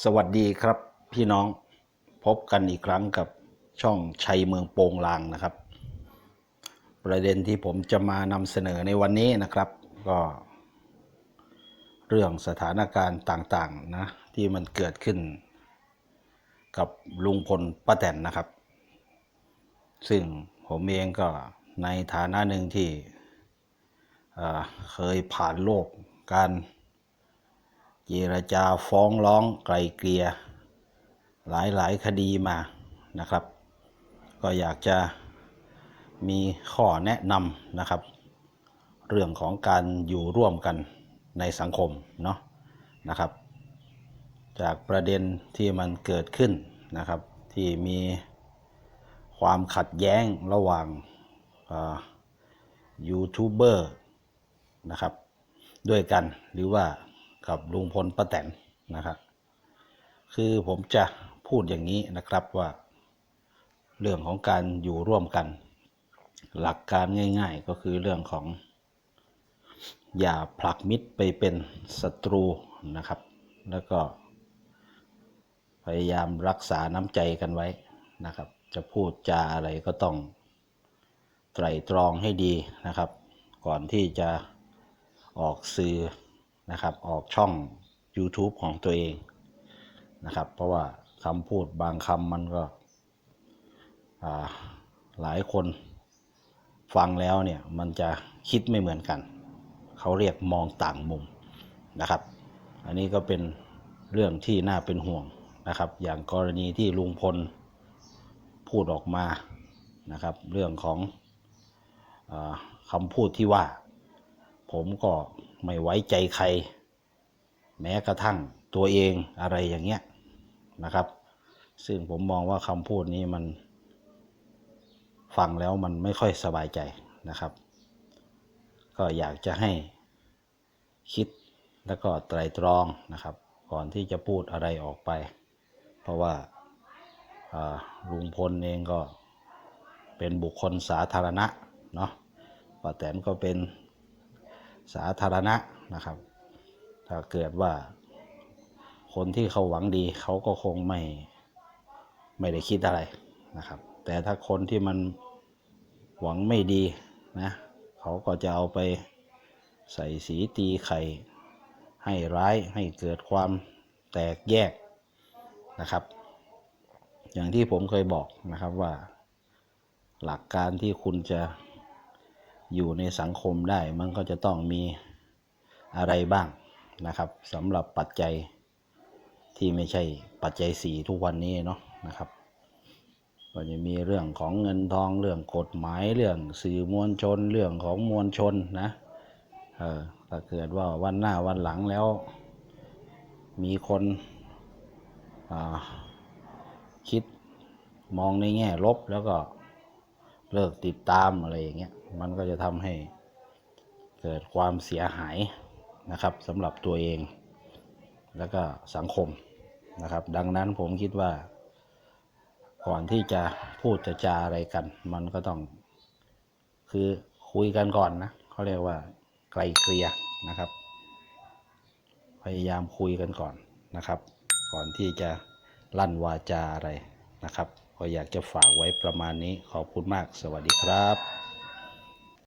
สวัสดีครับพี่น้องพบกันอีกครั้งกับช่องชัยเมืองโปงลางนะครับ ประเด็นที่ผมจะมานำเสนอในวันนี้นะครับ ก็ เรื่องสถานการณ์ต่างๆนะที่มันเกิดขึ้น กับลุงพลป้าแตนนะครับ ซึ่งผมเองก็ในฐานะหนึ่งที่เอ่อเคยผ่านโลกการ เจรจาฟ้องร้องไกลเกลี่ยหลายหลายคดีมานะครับ ก็อยากจะมีข้อแนะนำนะครับ เรื่องของการอยู่ร่วมกันในสังคมเนาะนะครับ จากประเด็นที่มันเกิดขึ้นนะครับ ที่มีความขัดแย้งระหว่างยูทูบเบอร์นะครับ ด้วยกันหรือว่า กับลุงพลป้าแตนนะครับ คือผมจะพูดอย่างนี้นะครับว่า เรื่องของการอยู่ร่วมกัน หลักการง่าย ๆ ก็คือเรื่องของ อย่าผลักมิตรไปเป็นศัตรูนะครับ แล้วก็ พยายามรักษาน้ำใจกันไว้นะครับ จะพูดจาอะไรก็ต้องไตรตรองให้ดีนะครับ ก่อนที่จะออกสื่อ นะครับออกช่อง YouTube ของตัวเองนะครับ เพราะว่าคำพูดบางคำมันก็หลายคนฟังแล้วเนี่ยมันจะคิดไม่เหมือนกัน เขาเรียกมองต่างมุมนะครับ อันนี้ก็เป็นเรื่องที่น่าเป็นห่วงนะครับ อย่างกรณีที่ลุงพลพูดออกมานะครับ เรื่องของอคำพูดที่ว่า ผมก็ ไม่ไว้ใจใคร แม้กระทั่งตัวเองอะไรอย่างเงี้ยนะครับ ซึ่งผมมองว่าคำพูดนี้มันฟังแล้วมันไม่ค่อยสบายใจนะครับ ก็อยากจะให้คิดแล้วก็ไตรตรองนะครับ ก่อนที่จะพูดอะไรออกไป เพราะว่าลุงพลเองก็เป็นบุคคลสาธารณะเนาะป้าแตนก็เป็น สาธารณะนะครับ ถ้าเกิดว่า คนที่เขาหวังดีเขาก็คงไม่ไม่ได้คิดอะไรนะครับ แต่ถ้าคนที่มันหวังไม่ดีนะเขาก็จะเอาไปใส่สีตีไข่ให้ร้ายให้เกิดความแตกแยกนะครับ อย่างที่ผมเคยบอกนะครับว่า หลักการที่คุณจะ อยู่ในสังคมได้มันก็จะต้องมีอะไรบ้างนะครับสำหรับปัจจัยที่ไม่ใช่ปัจจัยสี่ทุกวันนี้เนาะนะครับก็จะมีเรื่องของเงินทองเรื่องกฎหมายเรื่องสื่อมวลชนเรื่องของมวลชนนะเออถ้าเกิดว่าวันหน้าวันหลังแล้ว มีคนคิดมองในแง่ลบแล้วก็ เลิกติดตามอะไรอย่างเงี้ยมันก็จะทำให้เกิดความเสียหายนะครับสำหรับตัวเอง แล้วก็สังคมนะครับ ดังนั้นผมคิดว่า ก่อนที่จะพูดจะจาอะไรกัน มันก็ต้อง คือคุยกันก่อนนะเขาเรียกว่าไกลเกลี่ยนะครับ พยายามคุยกันก่อนนะครับ ก่อนที่จะลั่นวาจาอะไรนะครับก็อยากจะฝากไว้ประมาณนี้ขอบคุณมากสวัสดีครับ